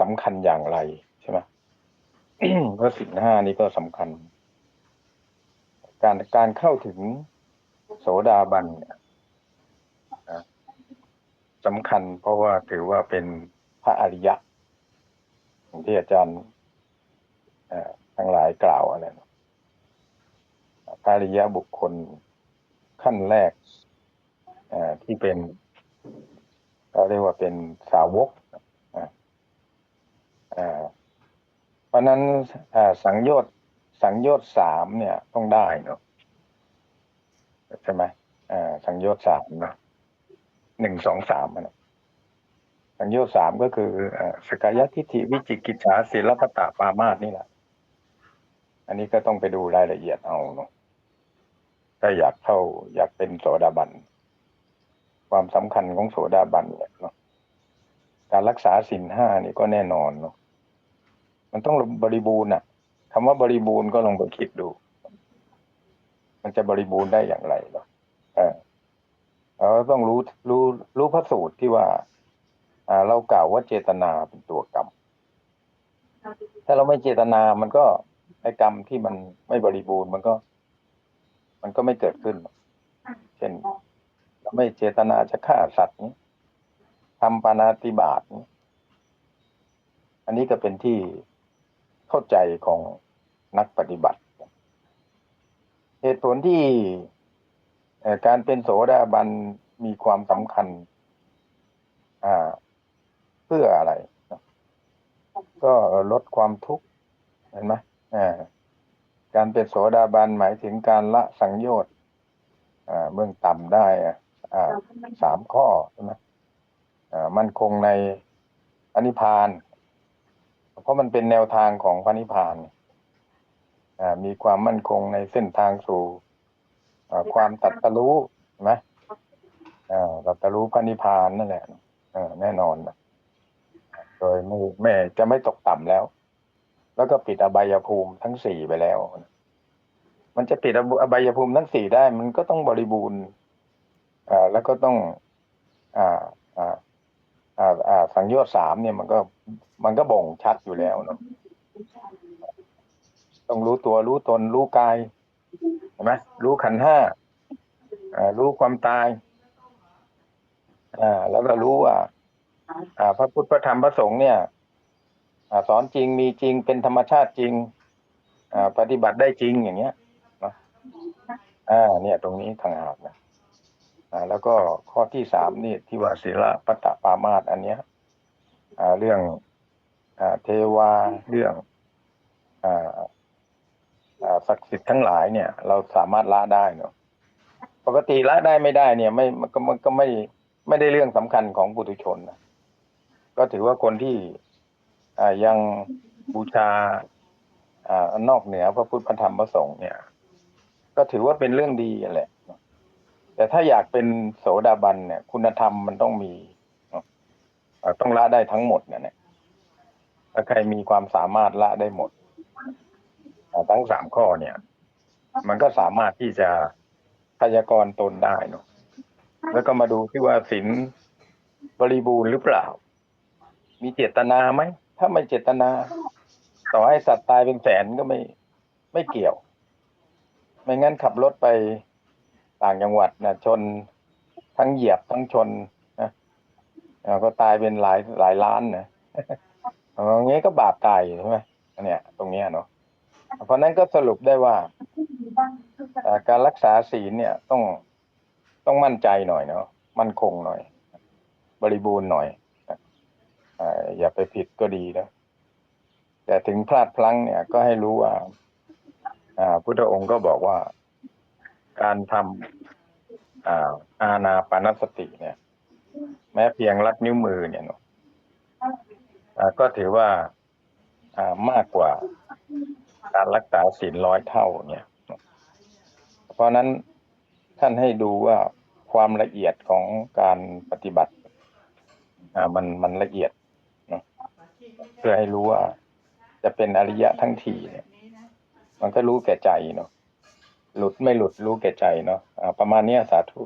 สำคัญอย่างไรใช่ไหมเพราะสินห้านี้ก็สำคัญ การการเข้าถึงโสดาบันเนี่ยสำคัญเพราะว่าถือว่าเป็นพระอริยะอย่างที่อาจารย์ทั้งหลายกล่าวอะไรนะพระอริยะบุคคลขั้นแรกที่เป็นเราเรียกว่าเป็นสาวก เพราะนั้นสังโยชน์สังโยชน์สามเนี่ยต้องได้เนาะใช่ไหมสังโยชน์สามเนาะหนึ่งสองสามนะสังโยชน์สามก็คือสกายทิฏฐิวิจิกิจฉาศิลปตะปามาสนี่แหละอันนี้ก็ต้องไปดูรายละเอียดเอาเนาะถ้าอยากเข้าอยากเป็นโสดาบัน ความสำคัญของโสดาบันเนี่ยเนาะการรักษาสินห้านี่ก็แน่นอนเนาะ มันต้องบริบูรณ์อะคำว่าบริบูรณ์ก็ลองไปคิดดู มันจะบริบูรณ์ได้อย่างไรเนาะเออเราต้องรู้รู้รู้พระสูตรที่ว่า อ่า เรากล่าวว่าเจตนาเป็นตัวกรรม ถ้าเราไม่เจตนา มันก็ไอ้กรรมที่มันไม่บริบูรณ์ มันก็ มันก็ไม่เกิดขึ้น เช่น เราไม่เจตนาจะฆ่าสัตว์นี้ทำปานาติบาตนี้อันนี้ก็เป็นที่ เข้าใจของนักปฏิบัติ เหตุผลที่การเป็นโสดาบันมีความสำคัญเพื่ออะไร ก็ลดความทุกข์เห็นไหมการเป็นโสดาบันหมายถึงการละสังโยชน์เบื้องต่ำได้สามข้อใช่ไหมมั่นคงในพระนิพาน เพราะมันเป็นแนวทางของพระนิพพานมีความมั่นคงในเส้นทางสู่ความตัดสรู้ใช่ไหมตัดสรู้พระนิพพานนั่นแหละแน่นอนโดยไม่ไม่จะไม่ตกต่ำแล้ว แล้วก็ปิดอบายภูมิทั้งสี่ไปแล้ว มันจะปิดอบายภูมิทั้งสี่ได้ มันก็ต้องบริบูรณ์แล้วก็ต้อง อ่าอ่า อ่าอ่าสังโยชน์สามเนี่ยมันก็มันก็บ่งชัดอยู่แล้วเนาะต้องรู้ตัวรู้ตน รู้กายเห็นไหมรู้ขันห้าอ่ารู้ความตาย อ่า แล้วก็รู้ว่าอ่า พระพุทธพระธรรมพระสงฆ์เนี่ยอ่าสอนจริงมีจริงเป็นธรรมชาติจริง อ่า ปฏิบัติได้จริงอย่างเงี้ยเนาะอ่า เนี่ย ตรงนี้ทางหากนะ อ่าแล้วก็ข้อที่สามนี่ที่ว่าศีลปตะปามาสอันเนี้ยอ่าเรื่องอ่าเทวาเรื่องอ่าอ่าศักดิ์สิทธิ์ทั้งหลายเนี่ย เราสามารถละได้เนาะปกติละได้ไม่ได้เนี่ย ไม่มันก็มันก็ไม่ไม่ได้เรื่องสำคัญของปุถุชนนะก็ถือว่าคนที่อ่ายังบูชาอ่านอกเหนือพระพุทธพระธรรมพระสงฆ์เนี่ย ก็ถือว่าเป็นเรื่องดีแหละ แต่ถ้าอยากเป็นโสดาบันเนี่ย คุณธรรมมันต้องมีต้องละได้ทั้งหมดเนี่ยนะถ้าใครมีความสามารถละได้หมดอ่ทั้งสามข้อเนี่ย มันก็สามารถที่จะพยากรตนได้เนาะแล้วก็มาดูที่ว่าศีลบริบูรณ์หรือเปล่า มีเจตนาไหม ถ้าไม่เจตนา ต่อให้สัตว์ตายเป็นแสนก็ไม่ไม่เกี่ยว ไม่งั้นขับรถไป ต่างจังหวัดนะชนทั้งเหยียบทั้งชนนะก็ตายเป็นหลายหลายล้านนะอย่างนี้ก็บาปตายใช่ไหมอันเนี่ย ตรงเนี้ยเนาะเพราะนั้นก็สรุปได้ว่าการรักษาศีลเนี่ยต้องต้องมั่นใจหน่อยเนาะมั่นคงหน่อย บริบูรณ์หน่อยอย่าไปผิดก็ดีนะแต่ถึงพลาดพลั้งเนี่ยก็ให้รู้ว่าอ่าพุทธองค์ก็บอกว่า การทำอาอาณาปานสติเนี่ย แม้เพียงลัดนิ้วมือเนี่ยก็ถือว่าามากกว่าการรักษาศีลร้อยเท่าเนี่ย เพราะนั้นท่านให้ดูว่าความละเอียดของการปฏิบัติมันมันละเอียดเพื่อให้รู้ว่าจะเป็นอริยะทั้งทีเนี่ย มันก็รู้แก่ใจเนาะ หลุดไม่หลุดรู้แก่ใจเนาะประมาณนี้สาธุ